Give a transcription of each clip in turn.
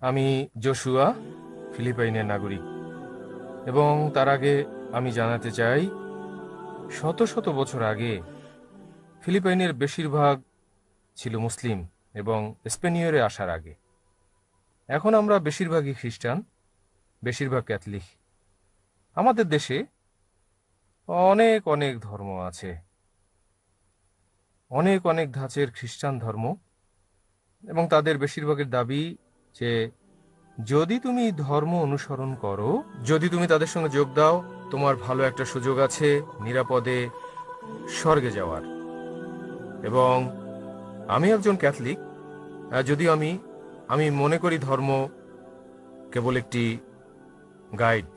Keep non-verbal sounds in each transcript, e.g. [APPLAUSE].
আমি জোশুয়া, ফিলিপাইনের নাগরিক। এবং তার আগে আমি জানাতে চাই, শত শত বছর আগে ফিলিপাইনের বেশিরভাগ ছিল মুসলিম এবং স্পেনীয়রে আসার আগে। এখন আমরা বেশিরভাগই খ্রিস্টান, বেশিরভাগ ক্যাথলিক। আমাদের দেশে অনেক অনেক ধর্ম আছে। অনেক অনেক ধাঁচের খ্রিস্টান ধর্ম এবং তাদের বেশিরভাগের দাবি যে যদি তুমি ধর্ম অনুসরণ করো, যদি তুমি তাদের সঙ্গে যোগ দাও, তোমার ভালো একটা সুযোগ আছে নিরাপদে স্বর্গে যাওয়ার। এবং আমি একজন ক্যাথলিক যদিও আমি আমি মনে করি ধর্ম কেবল একটি গাইড,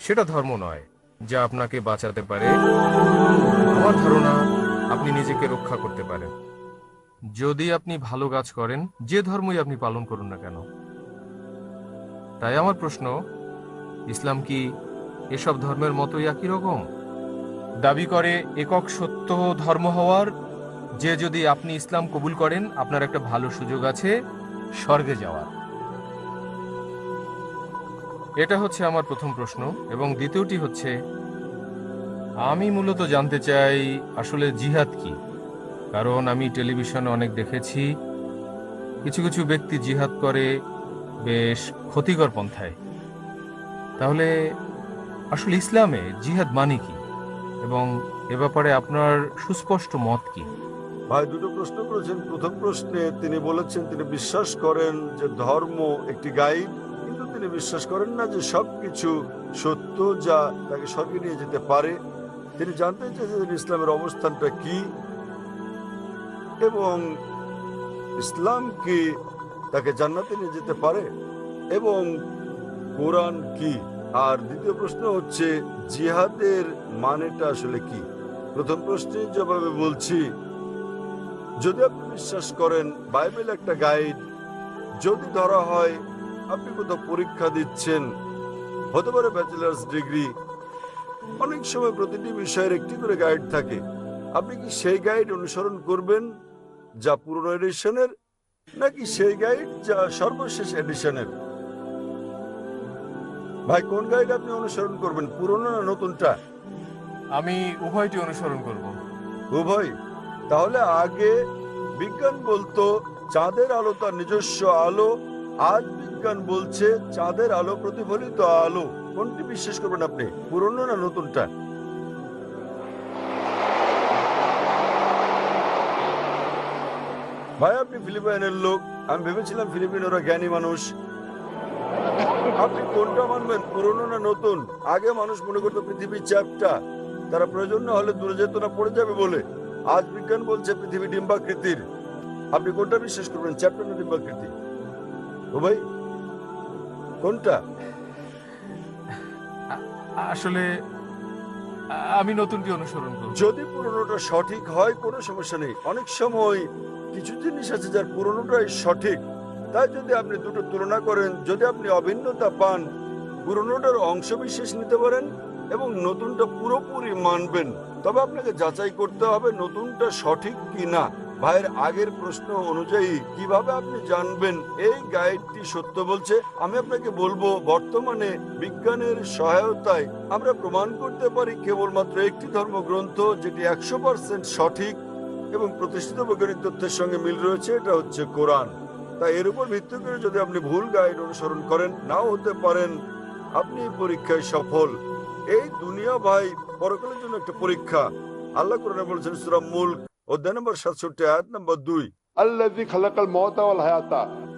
সেটা ধর্ম নয়, যা আপনাকে বাঁচাতে পারে। আমার ধারণা, আপনি নিজেকে রক্ষা করতে পারেন। যদি আপনি ভালো কাজ করেন, যে ধর্মই আপনি পালন করুন না কেন? তাই আমার প্রশ্ন, ইসলাম কি এসব ধর্মের মতোই একই রকম? দাবি করে একক সত্য ধর্ম হওয়ার, যে যদি আপনি ইসলাম কবুল করেন, আপনার একটা ভালো সুযোগ আছে, স্বর্গে যাওয়ার। এটা হচ্ছে আমার প্রথম প্রশ্ন, এবং দ্বিতীয়টি হচ্ছে, আমি মূলত জানতে চাই আসলে জিহাদ কি? কারণ আমি টেলিভিশনে অনেক দেখেছি। কিছু কিছু ব্যক্তি জিহাদ করে বেশ ক্ষতিকর পন্থায়। তাহলে আসলে ইসলামে জিহাদ মানে কি? এবং এ ব্যাপারে আপনার সুস্পষ্ট মত কি? ভাই, দুটো প্রশ্ন করেছেন। প্রথম প্রশ্নে তিনি বলেছেন, তিনি বিশ্বাস করেন যে ধর্ম একটি গাইড কিন্তু তিনি বিশ্বাস করেন না যে সবকিছু সত্য যা তাকে স্বর্গে নিয়ে যেতে পারে। তিনি জানতে চেয়েছেন ইসলামের অবস্থানটা কি এবং ইসলাম কি তাকে জান্নাতে নিয়ে যেতে পারে? এবং কোরআন কি? আর দ্বিতীয় প্রশ্ন হচ্ছে, জিহাদের মানেটা আসলে কি? প্রথম প্রশ্নের জবাবে বলছি, যদি আপনি বিশ্বাস করেন, বাইবেল একটা গাইড, যদি ধরা হয়, আপনি কোথাও পরীক্ষা দিচ্ছেন, হতে পারে ব্যাচেলার্স ডিগ্রি, অনেক সময় প্রতিটি বিষয়ের একটি করে গাইড থাকে। আপনি কি সেই গাইড অনুসরণ করবেন? যা পুরনো এডিশনের নাকি সেই গাইড যা সর্বশেষ এডিশনের? ভাই কোন গাইড আপনি অনুসরণ করবেন পুরনো না নতুনটা? আমি উভয়টি অনুসরণ করব। উভয়? তাহলে আগে বিজ্ঞান বলতো চাঁদের আলো তার নিজস্ব আলো। আজ বিজ্ঞান বলছে চাঁদের আলো প্রতিফলিত আলো। কোনটি বিশ্বাস করবেন আপনি পুরনো না নতুনটা? ভাই আপনি ফিলিপাইনের লোক। আমি ভেবেছিলাম ফিলিপিনোরা জ্ঞানী মানুষ। আপনি কোনটা মানবেন পুরনো না নতুন? আগে মানুষ মনে করতো পৃথিবীর চ্যাপটা। তারা প্রয়োজন না হলে দূরে যেত না পড়ে যাবে বলে। আজ বিজ্ঞান বলছে পৃথিবী ডিম্বাকৃতির। আপনি কোনটা বিশ্বাস করবেন চ্যাপ্টার না ডিম্বাকৃতি? ও ভাই কোনটা? আসলে আমি নতুনটি অনুসরণ করব। যদি পুরনোটা সঠিক হয় কোনো সমস্যা নেই। অনেক সময় কিছু জিনিস আছে যার পুরনোটাই সঠিক। তাই যদি আপনি দুটো তুলনা করেন, যদি আপনি অভিন্নতা পান, পুরনোটার অংশ বিশেষ নিতে পারেন এবং নতুনটা পুরোপুরি মানবেন, তবে আপনাকে যাচাই করতে হবে নতুনটা সঠিক কি না ভাইয়ের আগের প্রশ্ন অনুযায়ী কীভাবে আপনি জানবেন এই গাইডটি সত্য বলছে, আমি আপনাকে বলব বর্তমানে বিজ্ঞানের সহায়তায় আমরা প্রমাণ করতে পারি কেবলমাত্র একটি ধর্মগ্রন্থ যেটি একশো সঠিক এবং প্রতিষ্ঠিত বৈজ্ঞানিক তথ্যের সঙ্গে মিল রয়েছে এটা হচ্ছে কোরআন। তাই এর উপর ভিত্তি করে যদি আপনি ভুল গাইড অনুসরণ করেন নাও হতে পারেন আপনি পরীক্ষায় সফল। এই দুনিয়া ভাই পরকালের জন্য একটা পরীক্ষা। আল্লাহ কোরআন বলছেন সুরাম মুল্ক অধ্যায় নম্বর সাতষট্টি আয়াত নম্বর দুই।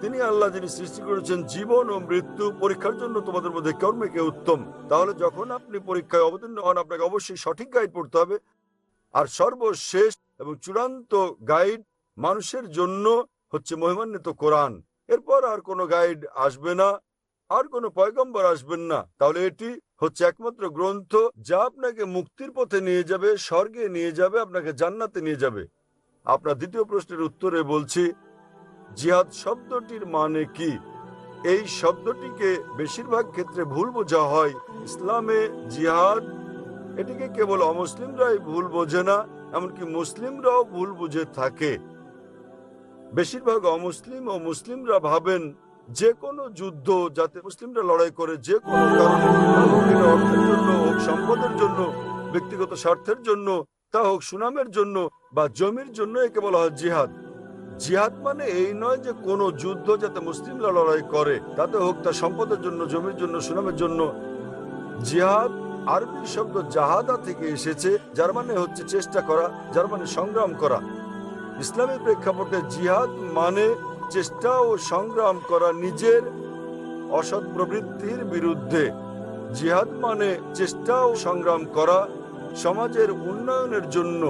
তিনি আল্লাহ যিনি সৃষ্টি করেছেন জীবন ও মৃত্যু পরীক্ষার জন্য তোমাদের মধ্যে কর্মে কে উত্তম। তাহলে যখন আপনি পরীক্ষায় অবতীর্ণ হন আপনাকে অবশ্যই সঠিক গাইড পড়তে হবে। আর সর্বশেষ এবং চূড়ান্ত গাইড মানুষের জন্য হচ্ছে মহিমান্বিত কোরআন। এরপর আর কোনো গাইড আসবে না, আর কোনো পয়গম্বর আসবেন না। তাহলে এটি হচ্ছে একমাত্র গ্রন্থ যা আপনাকে মুক্তির পথে নিয়ে যাবে, স্বর্গে নিয়ে যাবে, আপনাকে জান্নাতে নিয়ে যাবে। আপনার দ্বিতীয় প্রশ্নের উত্তরে বলছি, জিহাদ শব্দটির মানে কি? এই শব্দটিকে বেশিরভাগ ক্ষেত্রে ভুল বোঝা হয়। ইসলামে জিহাদ, এটিকে কেবল অমুসলিমরাই ভুল বোঝে না এমনকি মুসলিমরাও ভুল বুঝে থাকে। বেশিরভাগ অমুসলিম ও মুসলিমরা ভাবেন যে কোনো যুদ্ধ যাতে মুসলিমরা লড়াই করে যে কোনো অর্থের জন্য হোক, সম্পদের জন্য, ব্যক্তিগত স্বার্থের জন্য, তা হোক সুনামের জন্য বা জমির জন্য একে বলা হয় জিহাদ। জিহাদ মানে এই নয় যে কোনো যুদ্ধ যাতে মুসলিমরা লড়াই করে, তাতে হোক তা সম্পদের জন্য, জমির জন্য, সুনামের জন্য। জিহাদ আরবি শব্দ জাহাদা থেকে এসেছে, যার মানে হচ্ছে চেষ্টা করা, যার মানে সংগ্রাম করা। ইসলামী প্রেক্ষাপটে জিহাদ মানে চেষ্টা ও সংগ্রাম করা নিজের অসৎ প্রবৃত্তির বিরুদ্ধে। জিহাদ মানে চেষ্টা ও সংগ্রাম করা সমাজের উন্নয়নের জন্য।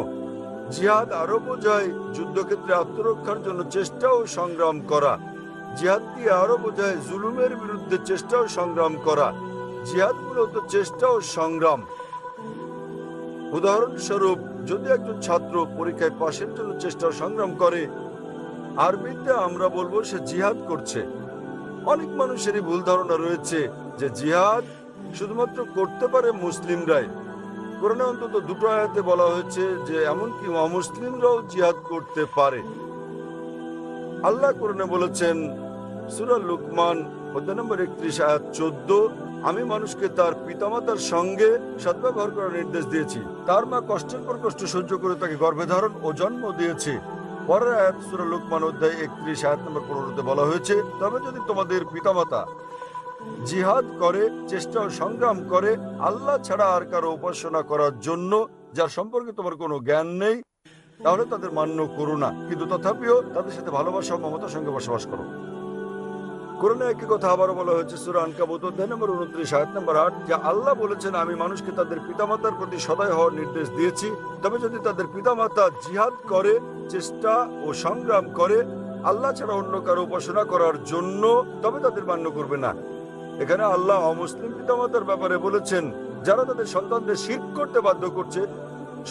জিহাদ আরও বোঝায় যুদ্ধক্ষেত্রে আত্মরক্ষার জন্য চেষ্টা ও সংগ্রাম করা। জিহাদ দিয়ে আরও বোঝায় জুলুমের বিরুদ্ধে চেষ্টা ও সংগ্রাম করা। জিহাদ মূলত চেষ্টা ও সংগ্রাম। উদাহরণস্বরূপ, যদি একজন ছাত্র পরীক্ষায় পাশের জন্য চেষ্টা সংগ্রাম করে, আরবিতে আমরা বলব সে জিহাদ করছে। অনেক মানুষেরই ভুল ধারণা রয়েছে যে জিহাদ শুধুমাত্র করতে পারে মুসলিমরাই। কোরআনে অন্তত দুটো আয়াতে বলা হয়েছে যে, এমনকি অমুসলিমরাও জিহাদ করতে পারে। আল্লাহ কোরআনে বলেছেন, সুরা লুকমান, অধ্যায় নম্বর একত্রিশ, আয়াত চোদ্দ আমি মানুষকে তার পিতামাতার সঙ্গে সদ্ব্যবহার করার নির্দেশ দিয়েছি। তার মা কষ্টের পর কষ্ট সহ্য করে তাকে গর্ভে ধারণ ও জন্ম দিয়েছে। পরের আয়াত সুরা লুকমান অধ্যায় একত্রিশ, আয়াত নম্বর পনেরোতে বলা হয়েছে, তবে যদি তোমাদের পিতামাতা জিহাদ করে, চেষ্টা ও সংগ্রাম করে, আল্লাহ ছাড়া আর কারও উপাসনা করার জন্য, যার সম্পর্কে তোমার কোনো জ্ঞান নেই, তাহলে তাদের মান্য করো না। কিন্তু তথাপিও তাদের সাথে ভালোবাসা ও মমতার সঙ্গে বসবাস করো। কোরআনে একই কথা আবারও বলা হয়েছে, সুরা আনকাবুত, অধ্যায় নম্বর উনত্রিশ, আয়াত নম্বর আট, যে আল্লাহ বলেছেন, আমি মানুষকে তাদের পিতামাতার প্রতি সদয় হওয়ার নির্দেশ দিয়েছি। তবে যদি তাদের পিতামাতা জিহাদ করে, চেষ্টা ও সংগ্রাম করে, আল্লাহ ছাড়া অন্য কারও উপাসনা করার জন্য, তবে তাদের মান্য করবে না। এখানে আল্লাহ অমুসলিম পিতামাতার ব্যাপারে বলেছেন, যারা তাদের সন্তানদের শির করতে বাধ্য করছে,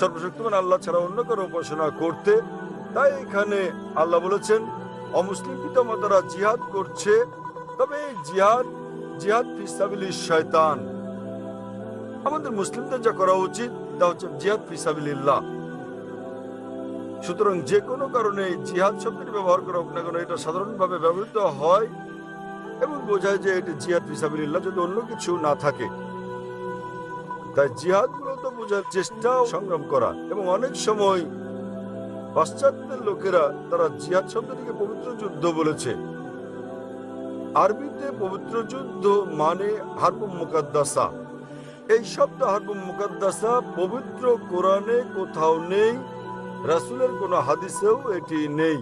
সর্বশক্তিমান আল্লাহ ছাড়া অন্য কারও উপাসনা করতে। তাই এখানে আল্লাহ বলেছেন অমুসলিম পিতামাতারা জিহাদ করছে, তবে এই জিহাদ জিহাদ ফিসাবিলি শয়তান। আমাদের মুসলিমদের যা করা উচিত, তা হচ্ছে জিহাদ ফিসাবিল্লাহ সুতরাং যে কোনো কারণে জিহাদ শব্দটি ব্যবহার করা হোক না কেন, এটা সাধারণভাবে ব্যবহৃত হয় এবং বোঝায় যে এটি জিহাদ ফিসাবিল্লাহ যদি অন্য কিছু না থাকে। তাই জিহাদ মূলত বোঝার চেষ্টা সংগ্রাম করা এবং অনেক সময় পাশ্চাত্যের লোকেরা তারা জিহাদ শব্দটিকে পবিত্র যুদ্ধ বলেছে। আরবিতে পবিত্র যুদ্ধ মানে হারবুম মুকাদ্দাসা। এই শব্দ হারবুম মুকাদ্দাসা পবিত্র কোরআনে কোথাও নেই, রাসূলের কোনো হাদিসেও এটি নেই।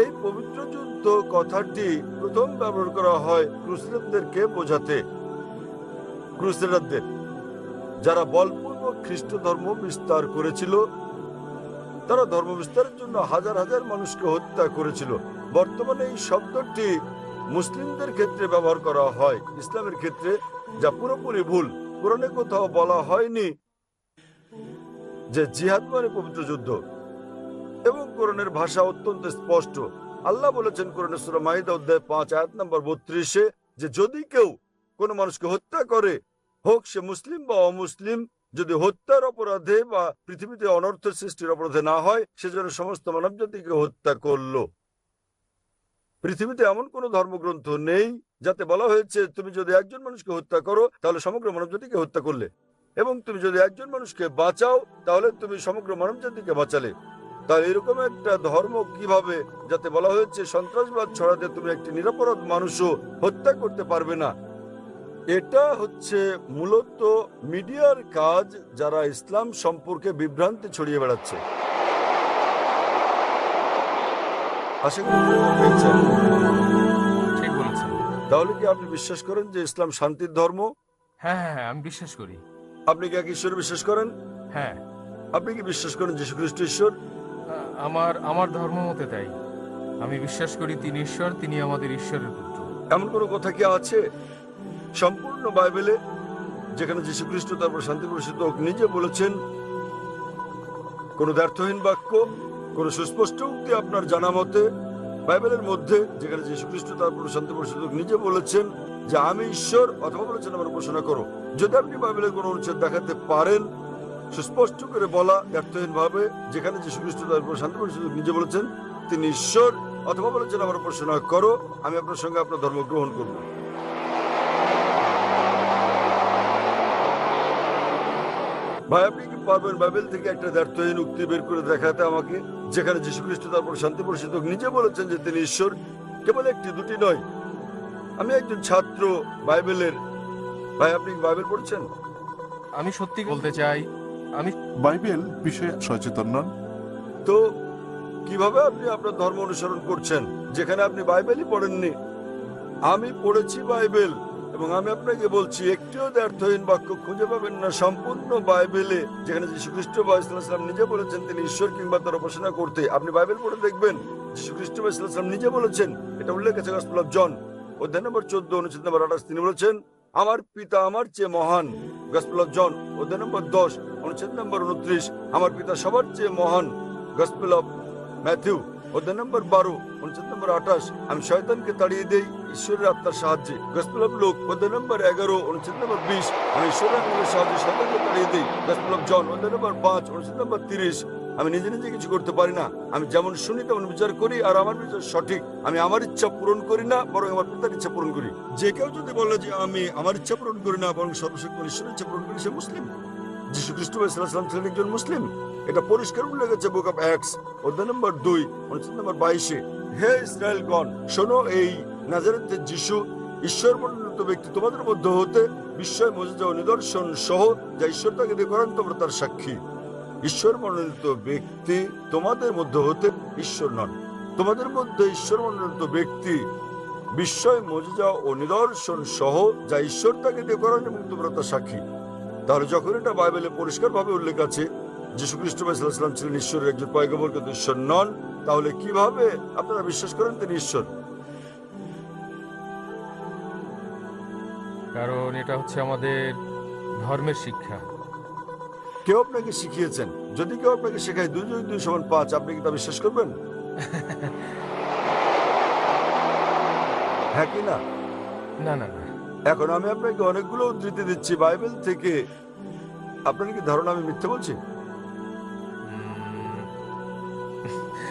এই পবিত্র যুদ্ধ কথাটি প্রথম ব্যবহার করা হয় ক্রুসেডারদেরকে বোঝাতে। ক্রুসেডারদের যারা বলপূর্বক খ্রিস্ট ধর্ম বিস্তার করেছিল তারা ধর্ম বিস্তারের জন্য হাজার হাজার মানুষকে হত্যা করেছিল। বর্তমানে এই শব্দটি মুসলিমদের ক্ষেত্রে ব্যবহার করা হয়। ইসলামের ক্ষেত্রে যা পুরোপুরি ভুল কোরআনে কোথাও বলা হয়নি যে জিহাদ মানে পবিত্র যুদ্ধ। এবং কোরআনের ভাষা অত্যন্ত স্পষ্ট। আল্লাহ বলেছেন কোরআনে সূরা মাইদা অধ্যায় পাঁচ, আয়াত নম্বর বত্রিশে যে যদি কেউ কোনো মানুষকে হত্যা করে, হোক সে মুসলিম বা অমুসলিম যদি হত্যার অপরাধে বা পৃথিবীতে অনর্থ সৃষ্টির অপরাধে না হয় সেজন্য সমস্ত মানব জাতিকে হত্যা করল। পৃথিবীতে এমন কোন ধর্মগ্রন্থ নেই যাতে বলা হয়েছে, তুমি যদি একজন মানুষকে হত্যা করো, তাহলে সমগ্র মানব জাতিকে হত্যা করলে। এবং তুমি যদি একজন মানুষকে বাঁচাও, তাহলে তুমি সমগ্র মানব জাতিকে বাঁচালে। তাহলে এরকম একটা ধর্ম কীভাবে, যাতে বলা হয়েছে, সন্ত্রাসবাদ ছড়াতে তুমি একটি নিরাপরাধ মানুষও হত্যা করতে পারবে না? এটা হচ্ছে মূলত মিডিয়ার কাজ যারা ইসলাম সম্পর্কে বিভ্রান্তি ছড়িয়ে বেড়াচ্ছে। তাহলে কি আপনি বিশ্বাস করেন যে ইসলাম শান্তির ধর্ম? হ্যাঁ হ্যাঁ হ্যাঁ আমি বিশ্বাস করি। আপনি কি এক ঈশ্বরে বিশ্বাস করেন? হ্যাঁ। আপনি কি বিশ্বাস করেন যীশু খ্রিস্ট ঈশ্বর? আমার আমার ধর্ম মতে তাই। আমি বিশ্বাস করি তিনি ঈশ্বর তিনি আমাদের ঈশ্বরের পুত্র। এমন কোনো কথা কি আছে? সম্পূর্ণ বাইবেলে, যেখানে যীশু খ্রিস্ট তারপর শান্তি প্রসিদ্ধ হোক, নিজে বলেছেন, কোন ব্যর্থহীন বাক্য, কোন সুস্পষ্ট উক্তি আপনার জানা মতে, বাইবেলের মধ্যে, যেখানে যীশু খ্রিস্ট তারপর শান্তি প্রসিদ্ধ নিজে বলেছেন যে আমি ঈশ্বর অথবা বলেছেন আমার উপাসনা করো। যদি আপনি বাইবেলের কোন অনুচ্ছেদ দেখাতে পারেন, সুস্পষ্ট করে বলা ব্যর্থহীন ভাবে যেখানে যীশু খ্রিস্ট তারপর শান্তি প্রসিদ্ধ নিজে বলেছেন, তিনি ঈশ্বর অথবা বলেছেন আমার উপাসনা করো, আমি আপনার সঙ্গে আপনার ধর্ম গ্রহণ করব। ভাই আপনি কি পারবেন বাইবেল থেকে একটা দ্ব্যর্থহীন উক্তি বের করে দেখাতে আমাকে যেখানে যীশু খ্রিস্ট তারপর শান্তি পরিষদ নিজে বলেছেন যে তিনি ঈশ্বর কেবল একটি দুটি নয়। আমি একজন ছাত্র বাইবেলের ভাই আপনি বাইবেল পড়ছেন? আমি সত্যি বলতে চাই আমি বাইবেল বিষয়ে সচেতন নন। তো কীভাবে আপনি আপনার ধর্ম অনুসরণ করছেন? যেখানে আপনি বাইবেলই পড়েননি। আমি পড়েছি বাইবেল এবং আমি আপনাকে বলছি, একটিও দ্ব্যর্থহীন বাক্য খুঁজে পাবেন না। সম্পূর্ণ বাইবেলে যেখানে যীশু খ্রিস্ট বা নিজে বলেছেন তিনি ঈশ্বর কিংবা তার উপাসনা করতে। আপনি বাইবেল পড়ে দেখবেন যীশু খ্রিস্ট বা নিজে বলেছেন, এটা উল্লেখ আছে গসপেল জন অধ্যায় নম্বর চোদ্দ, অনুচ্ছেদ নম্বর আঠাশ, তিনি বলেছেন, আমার পিতা আমার চেয়ে মহান। গসপেল জন অধ্যায় নম্বর দশ, অনুচ্ছেদ নম্বর উনত্রিশ, আমার পিতা সবার চেয়ে মহান। গসপেল অফ ম্যাথিউ অধ্যায় নম্বর বারো অনুচ্ছেদ নম্বর আঠাশ। আমি শয়তানকে তাড়িয়ে দেই, ঈশ্বরের আত্মার সাহায্যে। গসপেল লোক অধ্যায় নম্বর এগারো অনুচ্ছেদ নম্বর বিশ। আমি ঈশ্বরের আত্মার সাহায্যে শয়তানকে তাড়িয়ে দিই। গসপেল জন অধ্যায় নম্বর পাঁচ অনুচ্ছেদ নম্বর তিরিশ। আমি নিজে নিজে কিছু করতে পারি না। আমি যেমন শুনি, তেমন বিচার করি, আর আমার বিচার সঠিক। আমি আমার ইচ্ছা পূরণ করি না, বরং আমার পিতার ইচ্ছা পূরণ করি। যে কেউ যদি বলে যে আমি আমার ইচ্ছা পূরণ করি না, বরং সর্বশক্ত ঈশ্বরের ইচ্ছা পূরণ করি, সে মুসলিম। যীশু খ্রিস্ট ছিলেন একজন মুসলিম। এটা পরিষ্কার উল্লেখ আছে বুক অফ অ্যাক্টস, অধ্যায় নম্বর দুই, অনুচ্ছেদ নম্বর বাইশে। হে ইসরায়েলগণ, শোনো এই নাজারেতের যিশু ঈশ্বর মনোনীত ব্যক্তি তোমাদের মধ্যে হতে বিস্ময় মজা ও নিদর্শন সহ যা ঈশ্বর তাকে দিয়ে করেন, তোমরা তার সাক্ষী। ঈশ্বর মনোনীত ব্যক্তি তোমাদের মধ্যে হতে ঈশ্বর নন। তোমাদের মধ্যে ঈশ্বর মনোনীত ব্যক্তি বিস্ময় মজা ও নিদর্শন সহ যা ঈশ্বর তাকে দিয়ে করেন এবং তোমরা তার সাক্ষী। তাহলে যখন এটা বাইবেলে পরিষ্কারভাবে উল্লেখ আছে যীশু খ্রিস্ট ইসলাম ছিলেন ঈশ্বরের একজন পয়গম্বর কিন্তু ঈশ্বর নন। তাহলে কীভাবে আপনারা বিশ্বাস করেন তিনি ঈশ্বর? কারণ এটা হচ্ছে আমাদের ধর্মের শিক্ষা। কেউ আপনাকে শিখিয়েছেন? যদি কেউ আপনাকে শেখায় দুই যোগ দুই সমান পাঁচ আপনি কি তা বিশ্বাস করবেন? [LAUGHS] হ্যাঁ কি না? না না না। এখন আমি আপনাকে অনেকগুলো উদ্ধৃতি দিচ্ছি। বাইবেল থেকে আপনার কি ধারণা আমি মিথ্যে বলছি?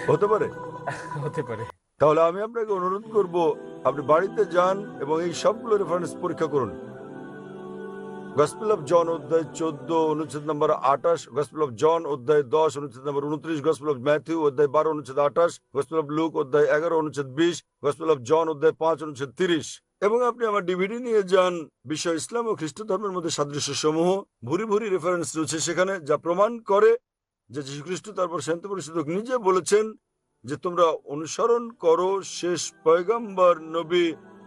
হতে পারে। হতে পারে। তাহলে আমি আপনাকে অনুরোধ করব আপনি বাড়িতে যান এবং এই সবগুলো রেফারেন্স পরীক্ষা করুন। গসপেল অফ জন অধ্যায় চোদ্দ অনুচ্ছেদ নম্বর আঠাশ গসপেল অফ জন অধ্যায় দশ অনুচ্ছেদ নম্বর উনত্রিশ গসপেল অফ ম্যাথিউ অধ্যায় বারো অনুচ্ছেদ আঠাশ গসপেল অফ লুক অধ্যায় এগারো অনুচ্ছেদ বিশ গসপেল অফ জন অধ্যায় পাঁচ অনুচ্ছেদ তিরিশ। এবং আপনি আমার ডিভিডি নিয়ে যান বিশ্ব ইসলাম ও খ্রিস্ট ধর্মের মধ্যে সাদৃশ্য সমূহ ভুরি ভুরি রেফারেন্স রয়েছে সেখানে যা প্রমাণ করে যে যীশু খ্রিস্ট তারপর শান্ত পরিষদক নিজে বলেছেন যে তোমরা অনুসরণ করো শেষ পয়গম্বর নবী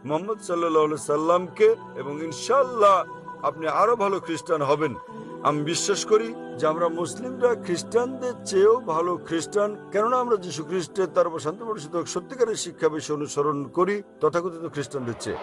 মোহাম্মদ সাল্লাহ সাল্লামকে এবং ইনশাল্লাহ আপনি আরও ভালো খ্রিস্টান হবেন। আমি বিশ্বাস করি যে আমরা মুসলিমরা খ্রিস্টানদের চেয়েও ভালো খ্রিস্টান। কেননা আমরা যীশু খ্রিস্টের তার উপর শান্ত পরিষদ সত্যিকারের শিক্ষা বিষয় অনুসরণ করি, তথাকথিত খ্রিস্টানদের চেয়ে।